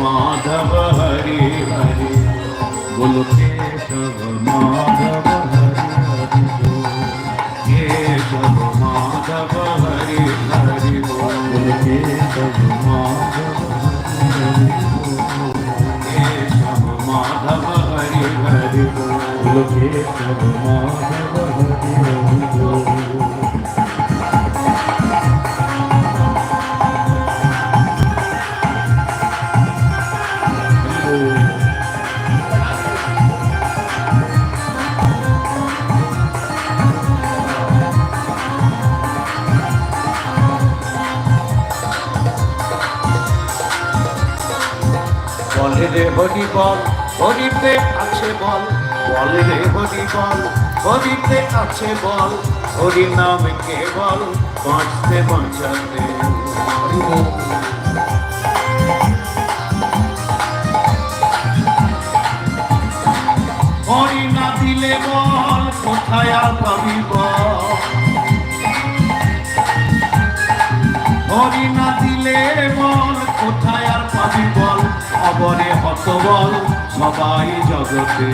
माधव हरि हरि बोल केशव माधव हरि हरि बोल केशव माधव हरि हरि बोल केशव माधव हरि बोल केशव माधव हरि हरि बोल केशव माधव বলে রে হরি বল হরিতে আছে বল, বলে রে হরি বল হরিতে আছে বল হরি নাম কেবল বাঁচতে বাঁচাতে। হরি না দিলে বল, কোথায় আর পাবি বল? হরি না দিলে বল, কোথায় আর পাবি বল? অবরে হত বল সবাই জগতে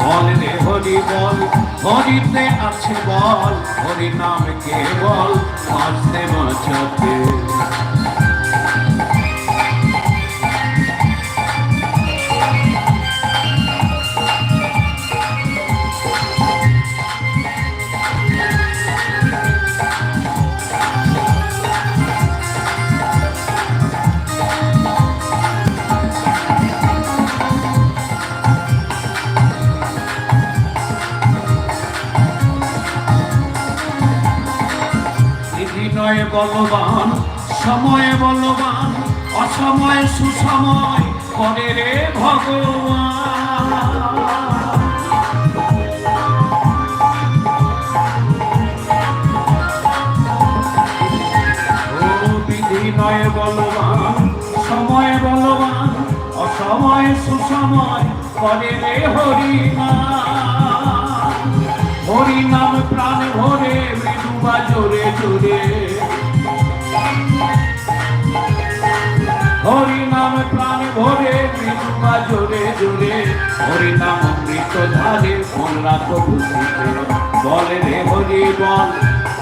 বল রে হরি বল, হরিতে আছে বল, হরি নাম কে বল বাঁচতে বাঁচাতে অসময় সুসময় করে রে ভগবান। নয় বলবান, সময় সুসময় করে রে হরিনাম। হরিনাম প্রাণ ভরে মৃদুবা জোরে জোরে। হরিনাম প্রাণ ভরে মৃদুবা জোরে জোরে। হরি নাম অমৃত ধারে মনরা তো খুশিতে বলে রে হরি বল,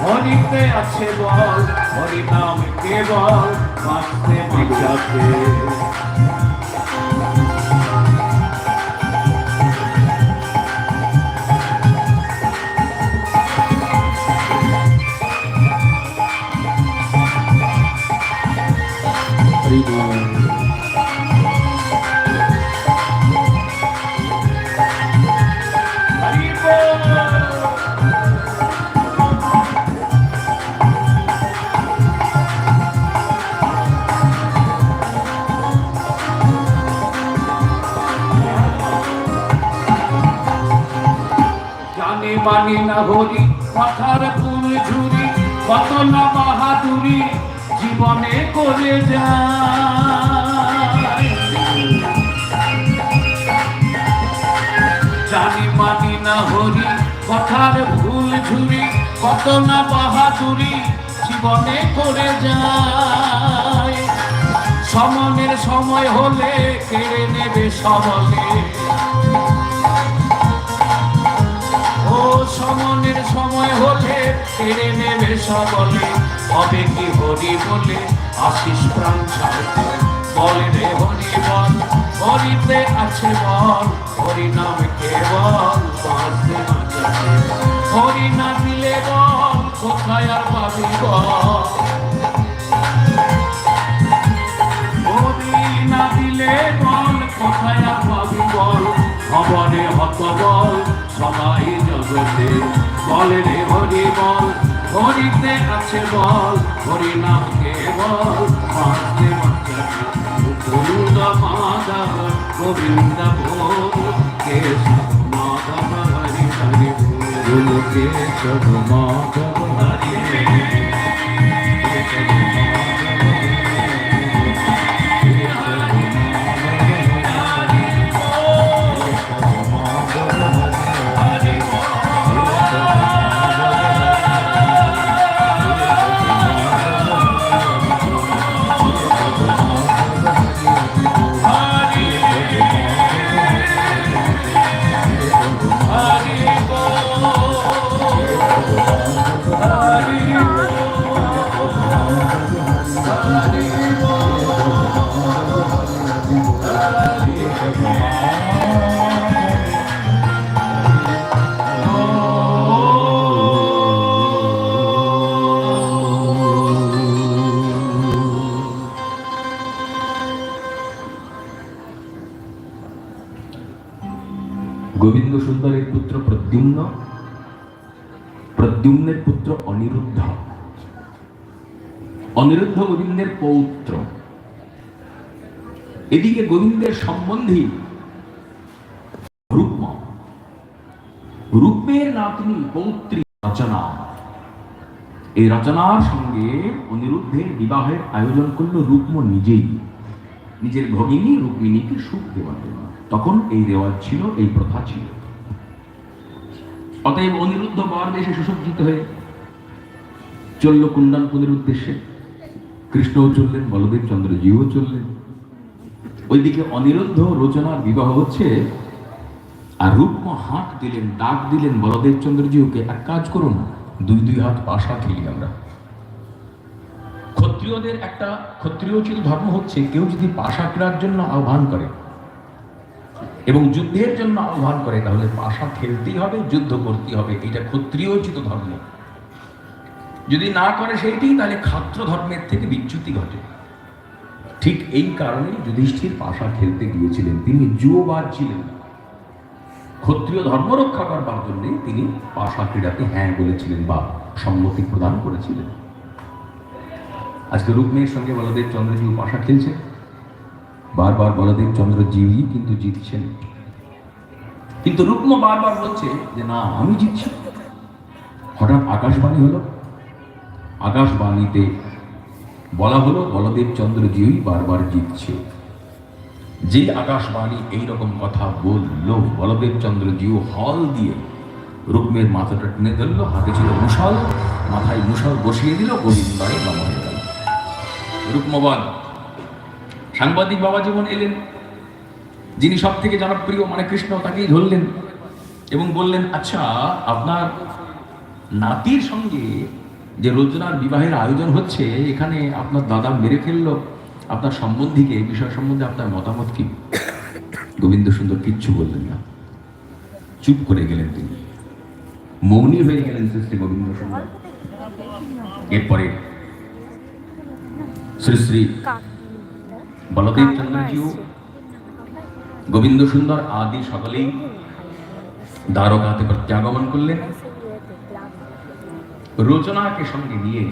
হরিতে আছে বল। হরি নাম কেবল বাঁচতে বাঁচাতে। জানি না হরি কথার ফুল ঝুরি কত না বাহাদুরি জীবনে করে যায়। জানি মানি না হরি কথার ভুল ঝুরি কত না বাহাদুরি জীবনে করে যায়। সমনের সময় হলে কেড়ে নেবে সবলে সমনের সময় হলে কেড়ে নেবে সবলে হবে কি হরি বলে আশিস প্রাণ ছাড়তে বলে রে হরি বল, হরিতে আছে বল, হরি নাম কেবল বাঁচতে বাঁচাতে হরি না দিলে বল, কোথায় আর পাবি বল? না কোথায় পাবি বল? খবরে হত বল সবাই জগতে বলে রে হরি বল, হরিতে আছে বল হরি নাম কেবল বাঁচতে বাঁচাতে গোবিন্দ মাধব গোবিন্দ ভোগ কেশব মাধব হরি হরি বল কেশব মাধব হরি কেশব পুত্র অনিরুদ্ধ। অনিরুদ্ধ গোবিন্দের পৌত্র। এদিকে গোবিন্দের সম্বন্ধী রূপম। রূপের নাতনি পৌত্রী রচনা। এই রচনার সঙ্গে অনিরুদ্ধের বিবাহের আয়োজন করল রূপম নিজেই। নিজের ভগিনী রুক্মিণীকে সুখ দেওয়ার জন্য। তখন এই রেওয়াজ ছিল, এই প্রথা ছিল। অতএব অনিরুদ্ধ বর দেশে সুসজ্জিত হয়ে চলল কুণ্ডানপুরের উদ্দেশ্যে কৃষ্ণও চললেন, বলদেব চন্দ্রজিও চললেন। ওইদিকে অনিরুদ্ধ রচনার বিবাহ হচ্ছে, আর রূপম হাঁক দিলেন ডাক দিলেন বলদেব চন্দ্রজিউকে এক কাজ করুন, দুই দুই হাত পাশা খেলি আমরা। ক্ষত্রিয়দের একটা ক্ষত্রিয়োচিত ধর্ম হচ্ছে, কেউ যদি পাশা ক্রীড়ার জন্য আহ্বান করে এবং যুদ্ধের জন্য আহ্বান করে, তাহলে পাশা খেলতেই হবে, যুদ্ধ করতেই হবে। এটা ক্ষত্রিয়চিত ধর্ম। যদি না করে সেইটি, তাহলে খাত্র ধর্মের থেকে বিচ্যুতি ঘটে। ঠিক এই কারণে যুধিষ্ঠির পাশা খেলতে গিয়েছিলেন। তিনি যুববাদ ছিলেন। ক্ষত্রিয় ধর্ম রক্ষা করবার জন্য তিনি পাশা ক্রীড়াতে হ্যাঁ বলেছিলেন বা সম্মতি প্রদান করেছিলেন। আজকে রুক্মিণীর সঙ্গে বলদেব চন্দ্রজিউ পাশা খেলছে। বারবার বলদেব চন্দ্রজিউই কিন্তু জিতছেন। কিন্তু রুক্ম বারবার বলছে যে, না, আমি জিতছি। হঠাৎ আকাশবাণী হলো। আকাশবাণীতে বলা হলো, বলদেব চন্দ্রজিউই বারবার জিতছে। যে আকাশবাণী এইরকম কথা বলল, বলদেব চন্দ্রজিউ হল দিয়ে রুক্মের মাথাটা টেনে ধরলো, হাতে ছিল মুশাল মাথায় মুশাল বসিয়ে দিল গোবিন্দায় নম হয়ে গেল। রুক্মবান, সাংবাদিক বাবা যেমন এলেন। যিনি সব থেকে জনপ্রিয় মানে কৃষ্ণ, তাকেই ধরলেন এবং বললেন আচ্ছা আপনার নাতির সঙ্গে যে রোজনার বিবাহের আয়োজন হচ্ছে, এখানে আপনার দাদা মেরে ফেলল। আপনার সম্বন্ধীকে বিষয় সম্বন্ধে আপনার মতামত কি? গোবিন্দ সুন্দর কিচ্ছু বললেন না। চুপ করে গেলেন তিনি। মৌনী হয়ে গেলেন শ্রী শ্রী গোবিন্দ সুন্দর এরপরে শ্রী শ্রী বলদেব চন্দ্রজিও গোবিন্দ সুন্দর আদি সকলেই দ্বারকাতে প্রত্যাগমন করলেন। রচনাকে সঙ্গে নিয়ে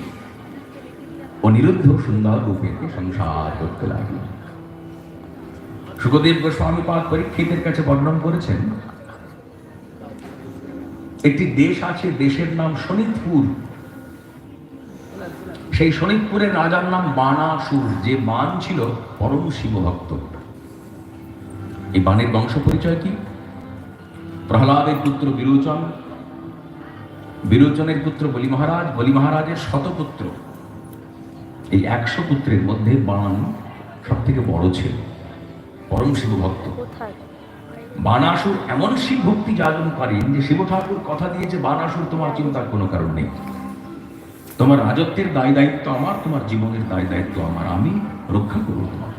অনিরুদ্ধ সুন্দর রূপেতে সংসার করতে লাগলেন সুখদেব গোস্বামী পাদ পরীক্ষিতের কাছে বর্ণন করেছেন, একটি দেশ আছে, দেশের নাম শোনিতপুর সেই শোনিতপুরের রাজার নাম বানাসুর, যে বান ছিল পরম শিবভক্ত। এই বানের বংশ পরিচয় কি? প্রহ্লাদের পুত্র বিরোচন বিরোচনের পুত্র বলি মহারাজ বলি মহারাজের শতপুত্র। এই একশো পুত্রের মধ্যে বান সব থেকে বড় ছিল পরম শিবভক্ত। কোথায়? বানাসুর এমন শিব ভক্তি যাজন করেন যে শিব ঠাকুর কথা দিয়েছে বানাসুর তোমার চিন্তার কোনো কারণ নেই। তোমার রাজত্বের দায় দায়িত্ব আমার তোমার জীবনের দায় দায়িত্ব আমার আমি রক্ষা করব তোমার।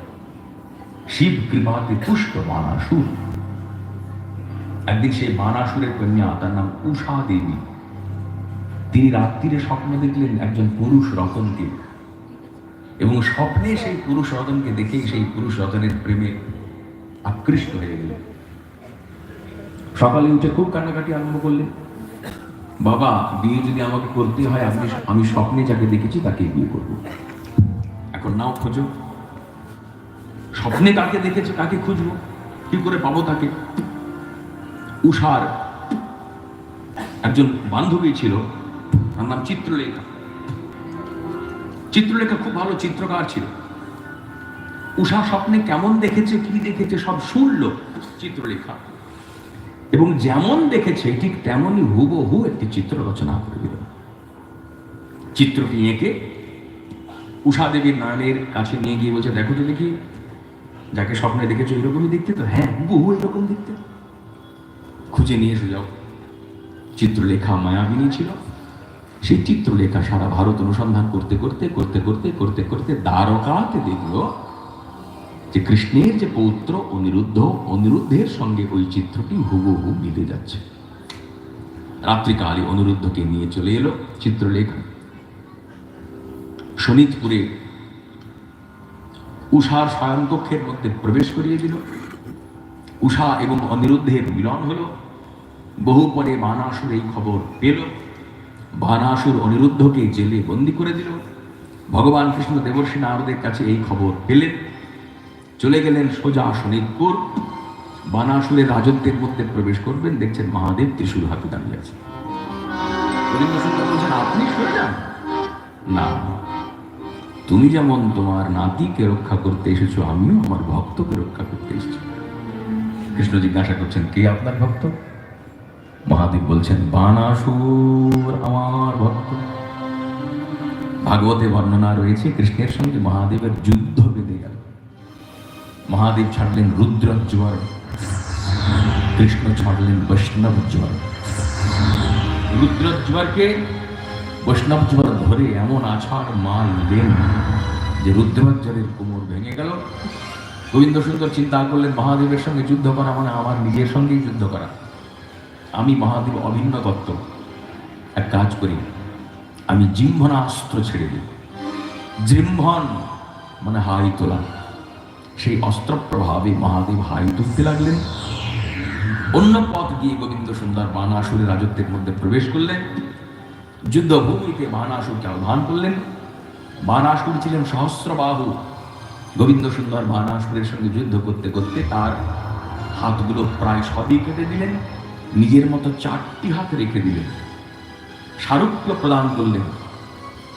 শিব কৃপাতে পুষ্ট বানাসুর। একদিন সেই বানাসুরের কন্যা তার নাম উষা দেবী তিনি রাত্রিরে স্বপ্ন দেখলেন একজন পুরুষ রতনকে। এবং স্বপ্নে সেই পুরুষ রতনকে দেখেই সেই পুরুষ রতনের প্রেমে আকৃষ্ট হয়ে গেলেন। সকালে উঠে খুব কান্নাকাটি আরম্ভ করলেন। বাবা, বিয়ে যদি আমাকে করতে হয়, আমি আমি স্বপ্নে যাকে দেখেছি তাকে বিয়ে করব। এখন নাও খোঁজো। স্বপ্নে কাকে দেখেছে, কাকে খুঁজবো? কি করে পাবো তাকে? উষার একজন বান্ধবী ছিল তার নাম চিত্রলেখা। চিত্রলেখা খুব ভালো চিত্রকার ছিল। উষা স্বপ্নে কেমন দেখেছে, কি দেখেছে, সব শুনলো চিত্রলেখা। এবং যেমন দেখেছে, ঠিক তেমনই হুবহু একটি চিত্র রচনা করে দিল। চিত্রটি এঁকে উষা দেবীর নয়নের কাছে নিয়ে গিয়ে বলছে, দেখো তো দেখি, যাকে স্বপ্নে দেখেছ এরকমই দেখতে তো? হ্যাঁ হুবহু এরকম দেখতে। খুঁজে নিয়ে এসে যাও। চিত্রলেখা মায়াবিনী ছিল। সেই চিত্রলেখা সারা ভারত অনুসন্ধান করতে করতে করতে করতে করতে করতে দ্বারকাতে দেখল যে কৃষ্ণের যে পৌত্র অনিরুদ্ধ, অনিরুদ্ধের সঙ্গে ওই চিত্রটি হুবহু মিলে যাচ্ছে। রাত্রিকালে অনিরুদ্ধকে নিয়ে চলে এলো চিত্রলেখা। শোনিতপুরে উষার শয়নকক্ষের মধ্যে প্রবেশ করিয়ে দিল। উষা এবং অনিরুদ্ধের মিলন হলো। বহু পরে মানাসুর এই খবর পেল। বানাসুর অনিরুদ্ধকে জেলে বন্দি করে দিল। ভগবান কৃষ্ণ দেবর্ষী নারদের কাছে এই খবর পেলেন। চলে গেলেন সোজা শোনিতপুর বানাসুরের রাজত্বের মধ্যে প্রবেশ করবেন, দেখছেন মহাদেব ত্রিশূল হাতে দাঁড়িয়ে আছে। না। তুমি যেমন তোমার নাতিকে রক্ষা করতে এসেছ, আমিও আমার ভক্তকে রক্ষা করতে এসেছি। কৃষ্ণ জিজ্ঞাসা করছেন, কে আপনার ভক্ত? মহাদেব বলছেন, বানাসুর আমার ভক্ত। ভাগবতে বর্ণনা রয়েছে, কৃষ্ণের সঙ্গে মহাদেবের যুদ্ধ বেঁধে গেল। মহাদেব ছাড়লেন রুদ্রজ্বর, কৃষ্ণ ছাড়লেন বৈষ্ণব জ্বর রুদ্রজ্বরকে বৈষ্ণব জ্বর ধরে এমন আছাড় মাল দেন যে রুদ্রজ্বরের কোমর ভেঙে গেল। গোবিন্দ সুন্দর চিন্তা করলেন, মহাদেবের সঙ্গে যুদ্ধ করা মানে আমার নিজের সঙ্গেই যুদ্ধ করা। আমি মহাদেব অভিন্ন তত্ত্ব এক কাজ করি, আমি জিম্ভনাস্ত্র ছেড়ে দিই। জিম্ভন মানে হাই তোলা। সেই অস্ত্র প্রভাবে মহাদেব হাই তুলতে লাগলেন। অন্য পথ গিয়ে গোবিন্দ সুন্দর বানাসুরের রাজত্বের মধ্যে প্রবেশ করলেন। যুদ্ধভূমিতে বানাসুরকে আহ্বান করলেন। বানাসুর ছিলেন সহস্রবাহু। গোবিন্দ সুন্দর বানাসুরের সঙ্গে যুদ্ধ করতে করতে তার হাতগুলো প্রায় সবই কেটে দিলেন। নিজের মতো চারটি হাত রেখে দিলেন। সারুক্য প্রদান করলেন।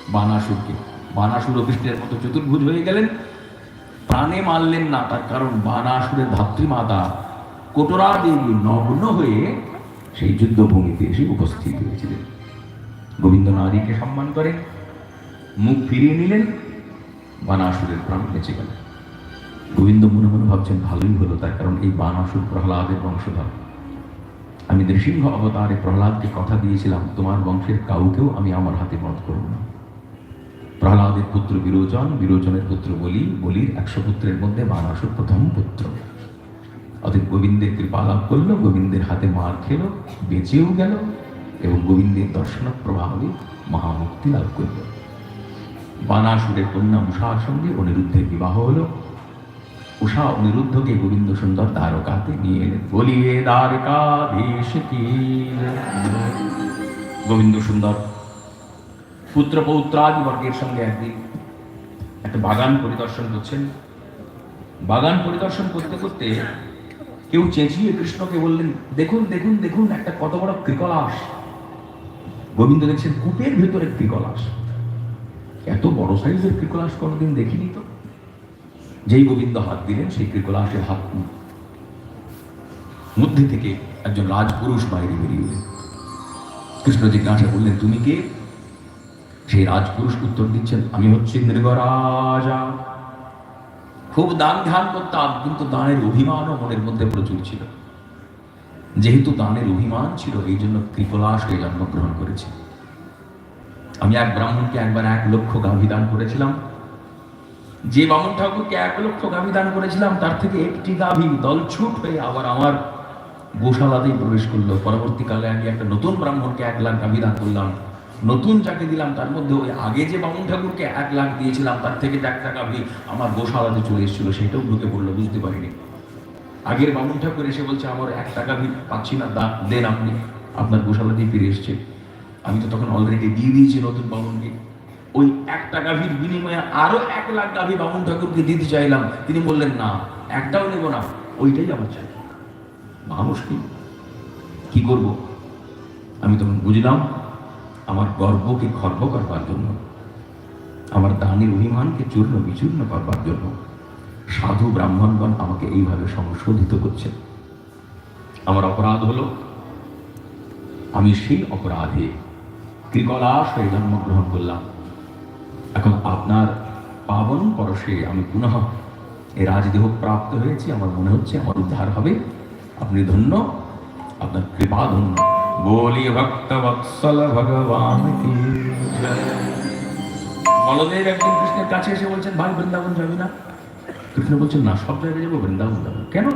বানাসুরকে। বানাসুর কৃষ্ণের মতো চতুর্ভুজ হয়ে গেলেন। প্রাণে মারলেন না তার কারণ বানাসুরের ধাত্রীমাতা কোটরা দেবী নগ্ন হয়ে সেই যুদ্ধভূমিতে এসে উপস্থিত হয়েছিলেন। গোবিন্দ নারীকে সম্মান করেন মুখ ফিরিয়ে নিলেন। বানাসুরের প্রাণ বেঁচে গেল। গোবিন্দ মনে মনে ভাবছেন, ভালোই হলো তার কারণ এই বানাসুর প্রহ্লাদের বংশধর। আমি নৃসিংহ অবতারে প্রহ্লাদকে কথা দিয়েছিলাম, তোমার বংশের কাউকেও আমি আমার হাতে বধ করব না। প্রহ্লাদের পুত্র বিরোচন, বিরোচনের পুত্র বলি, বলির একশো পুত্রের মধ্যে বানাসুর প্রথম পুত্র। অতএব গোবিন্দের কৃপা লাভ করল, গোবিন্দের হাতে মার খেলো, বেঁচেও গেল, এবং গোবিন্দের দর্শন প্রভাবে মহামুক্তি লাভ করল। বানাসুরের কন্যা উষার সঙ্গে অনিরুদ্ধের বিবাহ হলো। উষা অনিরুদ্ধকে গোবিন্দ সুন্দর দ্বারকাতে নিয়ে এলেন। বলিয়ে দ্বারকাধীশ কি। গোবিন্দ সুন্দর পুত্র পৌত্রাদি বর্গের সঙ্গে একদিন একটা বাগান পরিদর্শন করছেন। বাগান পরিদর্শন করতে করতে কেউ চেঁচিয়ে কৃষ্ণকে বললেন, দেখুন দেখুন দেখুন, একটা কত বড় কৃকলাস গোবিন্দ দেখছেন, কূপের ভেতরে কৃকলাস এত বড় সাইজের কৃকলাস কোনোদিন দেখিনি তো। যেই গোবিন্দ হাত দিলেন, সেই কৃকলাসের হাত মধ্যে থেকে একজন রাজপুরুষ বাইরে বেরিয়ে এলেন। কৃষ্ণ জিজ্ঞাসা করলেন, তুমি কে? সেই রাজপুরুষ উত্তর দিচ্ছেন, আমি হচ্ছি মৃগরাজা। খুব দান ধ্যান করতাম, কিন্তু দানের অভিমানও মনের মধ্যে প্রচুর ছিল। যেহেতু দানের অভিমান ছিল, এই জন্য কৃপলাস হয়ে জন্মগ্রহণ করেছি। আমি এক ব্রাহ্মণকে একবার এক লক্ষ গাভী দান করেছিলাম যে বামন ঠাকুরকে এক লক্ষ গাভী দান করেছিলাম, তার থেকে একটি গাভী দলছুট হয়ে আবার আমার গোশালাতেই প্রবেশ করল। পরবর্তীকালে আমি একটা নতুন ব্রাহ্মণকে এক লাখ গাভী দান করলাম। নতুন যাকে দিলাম, তার মধ্যে ওই আগে যে বামুন ঠাকুরকে এক লাখ দিয়েছিলাম, তার থেকে যে একটা গাভী আমার গোশালাতে চলে এসেছিল, সেটাও ঢুকে পড়ল, বুঝতে পারিনি। আগের বামুন ঠাকুর এসে বলছে, আমার এক টাকা ভি পাচ্ছি না, দা দেন আপনি। আপনার গোশালাতেই ফিরে এসছে। আমি তো তখন অলরেডি দিয়ে দিয়েছি নতুন বামুনকে। ওই একটা গাভীর বিনিময়ে আরও এক লাখ গাভী বামুন ঠাকুরকে দিতে চাইলাম। তিনি বললেন, না, একটাও নেব না, ওইটাই আমার চাই। মানুষ কি? কি করব? আমি তখন বুঝলাম, আমার গর্বকে খর্ব করবার জন্য, আমার দানের অভিমানকে চূর্ণ বিচূর্ণ করবার জন্য সাধু ব্রাহ্মণগণ আমাকে এইভাবে সংশোধিত করছে। আমার অপরাধ হলো, আমি সেই অপরাধে কৃকলাস হয়ে জন্মগ্রহণ করলাম। এখন আপনার পাবন পরশে আমি পুনঃ এই রাজদেহ প্রাপ্ত হয়েছি, আমার মনে হচ্ছে, আমার উদ্ধার হবে। আপনি ধন্য, আপনার কৃপা ধন্য। বলি ভক্ত বৎসল ভগবান। বলদেব একদিন কৃষ্ণের কাছে এসে বলছেন, ভাই, বৃন্দাবন যাবি না? কৃষ্ণ বলছেন, না, সব জায়গায় যাব, বৃন্দাবন যাব। কেন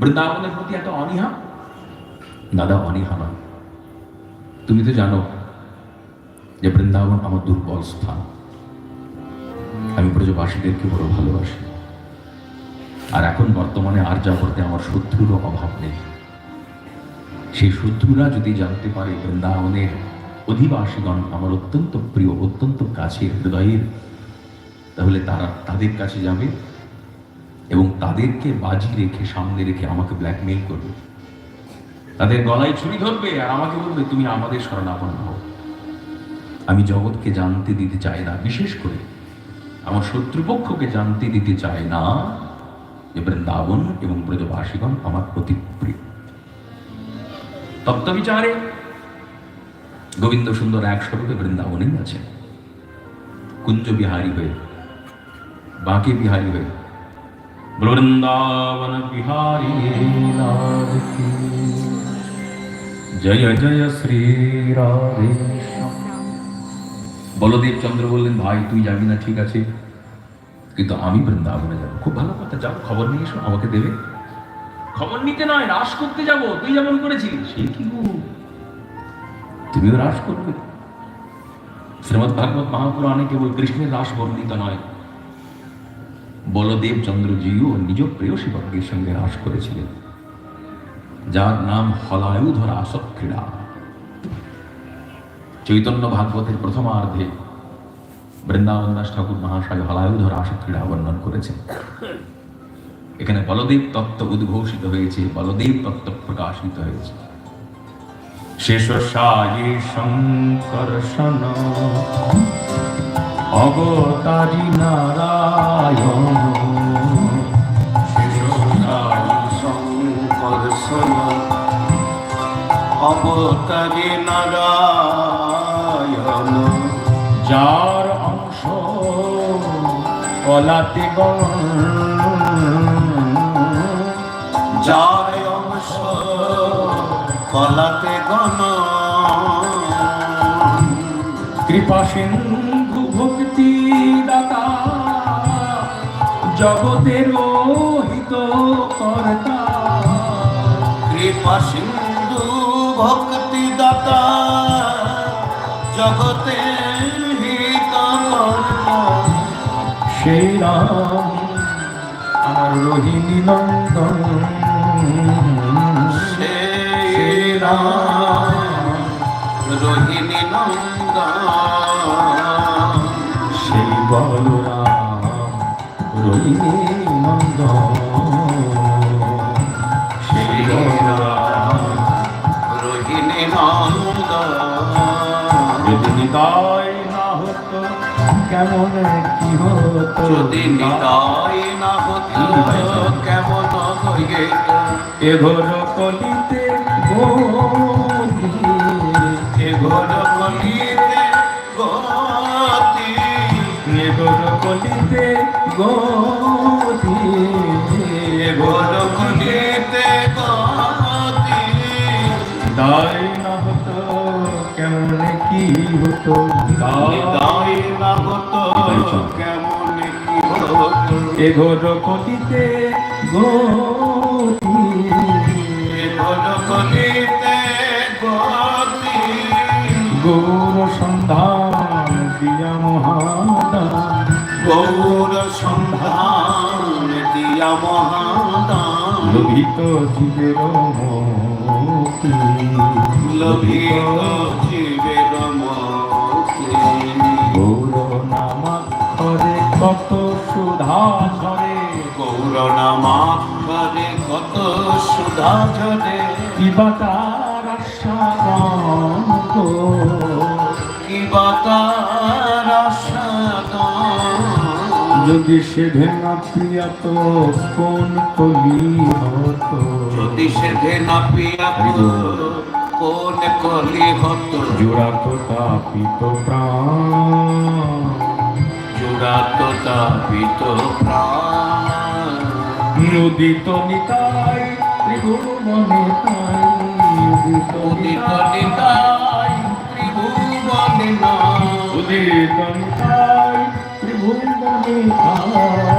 বৃন্দাবনের প্রতি এত অনীহা? দাদা, অনীহা নয়। তুমি তো জানো যে বৃন্দাবন আমার দুর্বল স্থান। আমি ব্রজবাসীদেরকে বড় ভালোবাসি। আর এখন বর্তমানে আর করতে আমার শত্রুরও অভাব নেই। সেই শত্রুরা যদি জানতে পারে বৃন্দাবনের অধিবাসীগণ আমার অত্যন্ত প্রিয়, অত্যন্ত কাছের হৃদয়ের, তাহলে তারা তাদের কাছে যাবে এবং তাদেরকে বাজি রেখে সামনে রেখে আমাকে ব্ল্যাকমেইল করবে। তাদের গলায় ছুরি ধরবে আর আমাকে বলবে, তুমি আমাদের শরণাপন্ন হও। আমি জগৎকে জানতে দিতে চাই না, বিশেষ করে আমার শত্রুপক্ষকে জানতে দিতে চাই না। যে বৃন্দাবন এবং ব্রজবাসীগণ আমার অতি প্রিয়। তত্ত্ববিচারে গোবিন্দ সুন্দর এক স্বরূপে বৃন্দাবনেই আছেন কুঞ্জ বিহারী হয়ে বাঁকে বিহারী হয়ে, বৃন্দাবন বিহারী জয় জয়, শ্রী রাধে। বলদেব চন্দ্র বললেন ভাই তুই যাবি না ঠিক আছে। কিন্তু আমি বৃন্দাবনে যাব। খুব ভালো কথা যাও খবর নিয়ে এসো আমাকে দেবে। খবর নিতে নয় রাস করতে যাব তুই যেমন করেছিলি সে কি গো? তুমিও রাস করবে? শ্রীমদ ভাগবত মহাপুরাণে কেবল কৃষ্ণের রাস বর্ণিত নয়। বলদেব চন্দ্রজিও নিজ প্রেয়সী বর্গের সঙ্গে রাস করেছিলেন। যার নাম হলায়ুধর আসক ক্রীড়া চৈতন্য ভাগবতের প্রথমার্ধে বৃন্দাবন দাস ঠাকুর মহাশয় হলায়ুধর আসক ক্রীড়া বর্ণন করেছেন। এখানে বলদেব তত্ত্ব উদ্ঘোষিত হয়েছে বলদেব তত্ত্ব প্রকাশিত হয়েছে। শেষ সায়ে অবতারি নারায়ণ। শঙ্কর্ষণ নারায়ণ। যার অংশ কলাতে যার অংশ কলাতে গণ। কৃপা সিন্ধু ভক্তি দাতা জগতের হিত কর্তা। কৃপা সিন্ধু ভক্তি দাতা জগতে হিত কর্তা সেই রাম আমার রোহিণী নন্দন সেই রাম রোহিণী নন্দন। কেমন কি হতো যদি নিতাই না হতো কেমন হইত এঘোর কলিতে গতি। এঘোর কলিতে গতি। এঘোর কলিতে গতি। এঘোর কলিতে গতি। না হতো কেমন কি হতো? হতো এঘোর কলিতে গতি। এঘোর কলিতে গতি। গৌর সন্ধান দিয়া মহাদান। গৌর সন্ধান দিয়া মহাদান। লোভিত জীবের মতি। লোভিত কত সুধা ঝরে। গৌর নামাক্ষরে কত সুধা ঝরে। কিবা তার আস্বাদন গো। কি বাতার আস্বাদন যদি সে ভেঙা প্রিয়া তো কোন কলি হতো। যদি সে না পিয়া কোন কলি হতো। জোড়া তো তাপিত প্রাণ। জুড়াত তাপিত নদীত নিতাই ত্রিভুবনে তাই। উদিত উদিত নিতাই ত্রিভুবনে না উদিত নিতাই ত্রিভুবনে নিতাই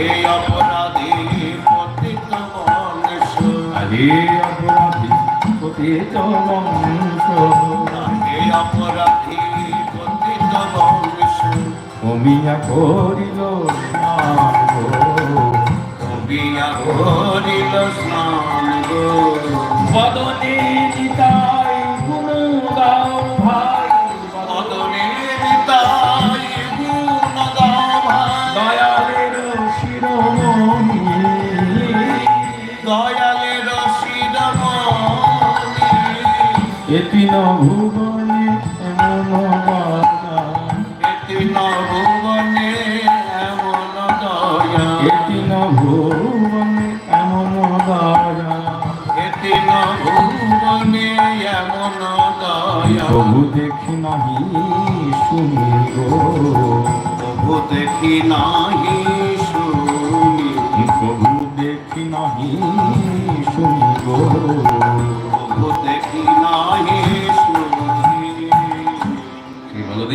হে অপরাধী পতিত বংশ। হে অপরাধী পতিত বংশ হে অপরাধী পতিত বংশ। অমিয়া করিল কবিয়া করিল স্নান গো। বদনে নিতাই এতিন ভুবনে এমন এতিন ভুবনে এমন দয়া। এতিন ভুবনে এমন বাজা এতিন ভুবনে এমন দয়া। প্রভু দেখি নাহি শুনি গো। প্রভু দেখি নাহি শুনি। প্রভু দেখি নাহি শুনি গো।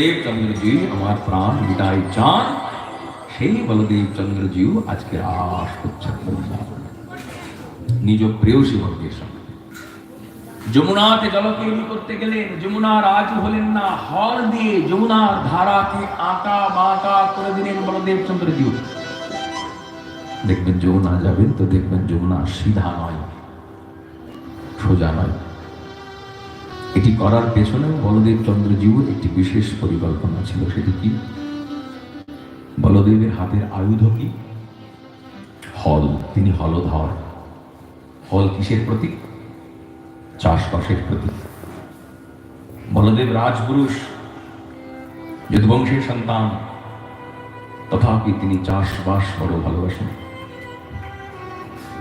বলদেব চন্দ্রজি আমার প্রাণ বিদায় চান। সেই বলদেব চন্দ্রজিও আজকে আস করছেন নিজ প্রেয়সী বর্গের সঙ্গে। যমুনাতে জলকেলি করতে গেলেন যমুনা রাজ হলেন না হর দিয়ে যমুনার ধারাকে আঁকা বাঁকা করে দিলেন বলদেব চন্দ্রজিও দেখবেন যমুনা যাবেন তো দেখবেন যমুনা সিধা নয়, সোজা নয়। এটি করার পেছনে বলদেব চন্দ্রজীবর একটি বিশেষ পরিকল্পনা ছিল, সেটি কি? বলদেবের হাতের আয়ুধ কি? হল, তিনি হলধর। হল কিসের প্রতীক? চাষবাসের প্রতীক। বলদেব রাজপুরুষ, যদুবংশের সন্তান। তথাপি তিনি চাষবাস বড় ভালোবাসেন।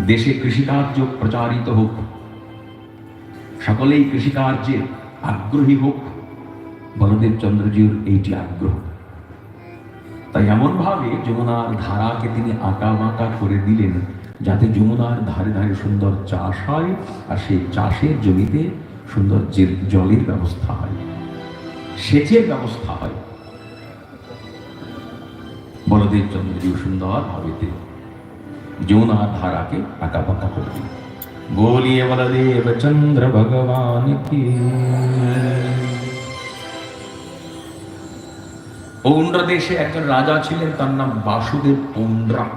দেশে কৃষিকার্য প্রচারিত হোক সকলেই কৃষিকার্যে আগ্রহী হোক বলদেব চন্দ্রজির এইটি আগ্রহ। তাই এমনভাবে যমুনার ধারাকে তিনি আঁকা বাঁকা করে দিলেন, যাতে যমুনার ধারে ধারে সুন্দর চাষ হয় আর সেই চাষের জমিতে সুন্দর জলের ব্যবস্থা হয়। সেচের ব্যবস্থা হয়। বলদেব চন্দ্রজি সুন্দর ভাবে যমুনার ধারাকে আঁকা বাঁকা করে দিলেন। గోలియ వలదేవ చంద్ర భగవానికి পৌণ্ড্রা দেশে একজন রাজা ছিলেন তার নাম বাসুদেব পৌণ্ড্রাক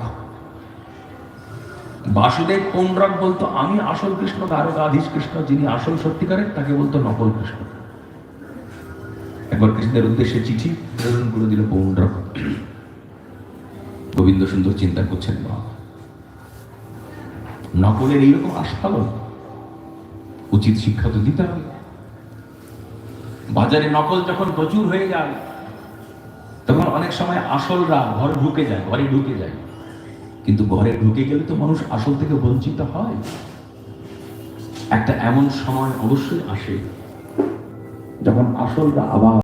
বাসুদেব পৌণ্ড্রাক বলতো আমি আসল কৃষ্ণ আরও আধীশ কৃষ্ণ যিনি আসল সত্যিকারের তাকে বলতো নকল কৃষ্ণ একবার কৃষ্ণের উদ্দেশ্যে চিঠি প্রেরণ করে দিল পৌণ্ড্রাক গোবিন্দ সুন্দর চিন্তা করছেন মা নকলের এইরকম আস্ফালন উচিত শিক্ষা তো দিতে হবে। বাজারে নকল যখন প্রচুর হয়ে যায়, তখন অনেক সময় আসলরা ঘরে ঢুকে যায়, ঘরে ঢুকে যায়। কিন্তু ঘরে ঢুকে গেলে তো মানুষ আসল থেকে বঞ্চিত হয়। একটা এমন সময় অবশ্যই আসে, যখন আসলরা আবার